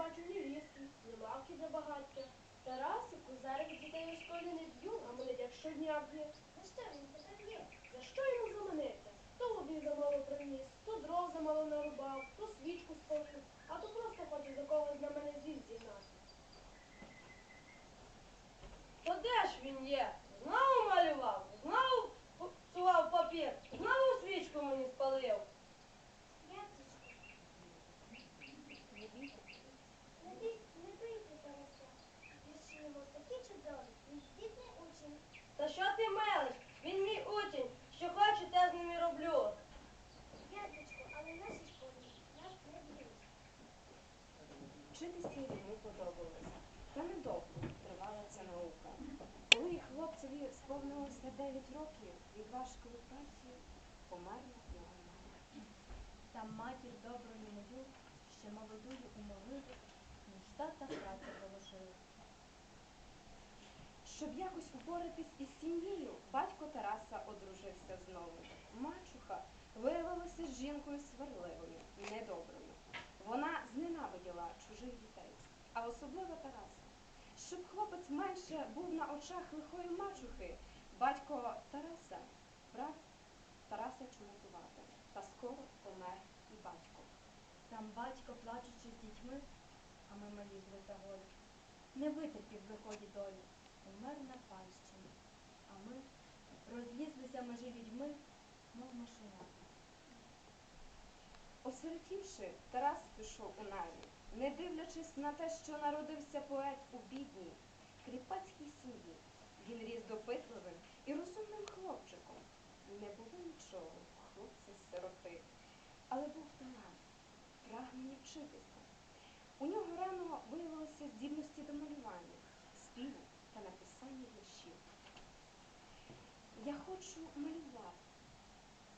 бачу ні немавки для багаття. Тарасику, зараз дітей у школі не б'ю, а мене як щодня б'є. За що він тепер є? За що йому заманеться? То води замало приніс, Вчитися йому подобалося, та недовго тривала ця наука. Коли хлопцеві сповнилося 9 років від важкої праці, померла його мама. Там матір доброю мою, ще молодую у могилу, нужда та праця положила. Щоб якось упоратись із сім'єю, батько Тараса одружився знову. Мачуха виявилася жінкою сварливою, недоброю. Вона зненавиділа чужих дітей, а особливо Тараса. Щоб хлопець менше був на очах лихої мачухи, батько Тараса брав Тараса чумакувати, та скоро помер і батько. Там батько, плачучи з дітьми, а ми малі злита голі. Не витерпів виході долі, умер на панщині. А ми розлізлися Осиротівши, Тарас пішов у найми, не дивлячись на те, що народився поет у бідній, кріпацькій сім'ї. Він ріс допитливим і розумним хлопчиком. Не було нічого, хлопця з сироти, але був талант, прагнення вчитися. У нього рано виявилися здібності до малювання, співу та написання віршів. Я хочу малювати.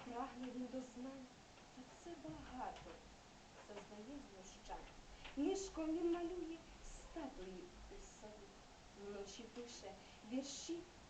Прагне він до знань, та це багато. Зазнає знущань. Нишком він малює статуї у селі. Вночі пише вірші про людську біду.